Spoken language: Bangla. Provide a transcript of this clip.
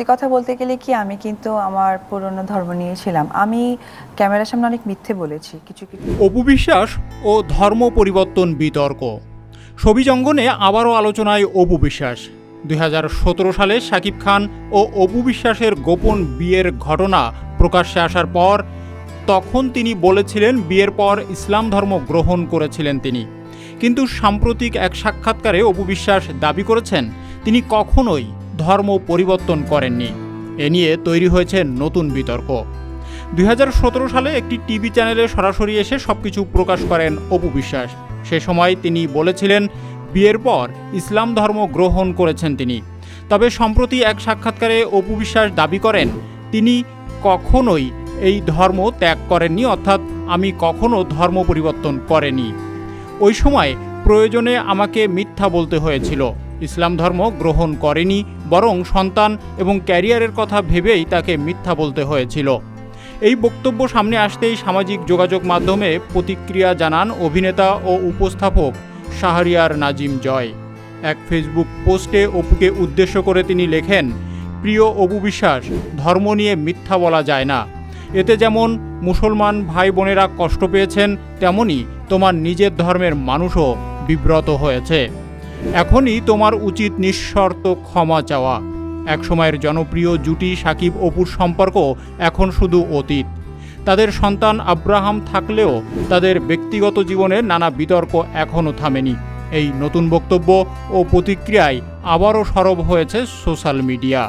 সত্যি কথা বলতে গেলে কি, আমি কিন্তু আমার পুরনো ধর্ম নিয়ে ছিলাম। আমি ক্যামেরার সামনে অনেক মিথ্যে বলেছি, কিছু কিছু অপু বিশ্বাস ও ধর্ম পরিবর্তন বিতর্ক। ছবি জঙ্গনে আবারও আলোচনায় অপু বিশ্বাস। দুই সালে শাকিব খান ও অপু বিশ্বাসের গোপন বিয়ের ঘটনা প্রকাশ্যে আসার পর, তখন তিনি বলেছিলেন বিয়ের পর ইসলাম ধর্ম গ্রহণ করেছিলেন তিনি। কিন্তু সাম্প্রতিক এক সাক্ষাৎকারে অপু বিশ্বাস দাবি করেছেন, তিনি কখনোই ধর্ম পরিবর্তন করেননি। এ নিয়ে তৈরি হয়েছে নতুন বিতর্ক। দুই হাজার সতেরো সালে একটি টিভি চ্যানেলে সরাসরি এসে সবকিছু প্রকাশ করেন অপু বিশ্বাস। সে সময় তিনি বলেছিলেন, বিয়ের পর ইসলাম ধর্ম গ্রহণ করেছেন তিনি। তবে সম্প্রতি এক সাক্ষাৎকারে অপু বিশ্বাস দাবি করেন, তিনি কখনোই এই ধর্ম ত্যাগ করেননি, অর্থাৎ আমি কখনো ধর্ম পরিবর্তন করেনি। ওই সময় প্রয়োজনে আমাকে মিথ্যা বলতে হয়েছিল। ইসলাম ধর্ম গ্রহণ করেনি বরং সন্তান এবং ক্যারিয়ারের কথা ভেবেই তাকে মিথ্যা বলতে হয়েছিল। এই বক্তব্য সামনে আসতেই সামাজিক যোগাযোগ মাধ্যমে প্রতিক্রিয়া জানান অভিনেতা ও উপস্থাপক শাহরিয়ার নাজিম জয়। এক ফেসবুক পোস্টে অপুকে উদ্দেশ্য করে তিনি লেখেন, প্রিয় অপু বিশ্বাস, ধর্ম নিয়ে মিথ্যা বলা যায় না। এতে যেমন মুসলমান ভাই বোনেরা কষ্ট পেয়েছেন, তেমনি তোমার নিজের ধর্মের মানুষও বিব্রত হয়েছে। এখনই তোমার উচিত নিঃশর্ত ক্ষমা চাওয়া। একসময়ের জনপ্রিয় জুটি সাকিব অপুর সম্পর্ক এখন শুধু অতীত। তাদের সন্তান আব্রাহাম থাকলেও তাদের ব্যক্তিগত জীবনে নানা বিতর্ক এখনও থামেনি। এই নতুন বক্তব্য ও প্রতিক্রিয়ায় আবারও সরব হয়েছে সোশ্যাল মিডিয়া।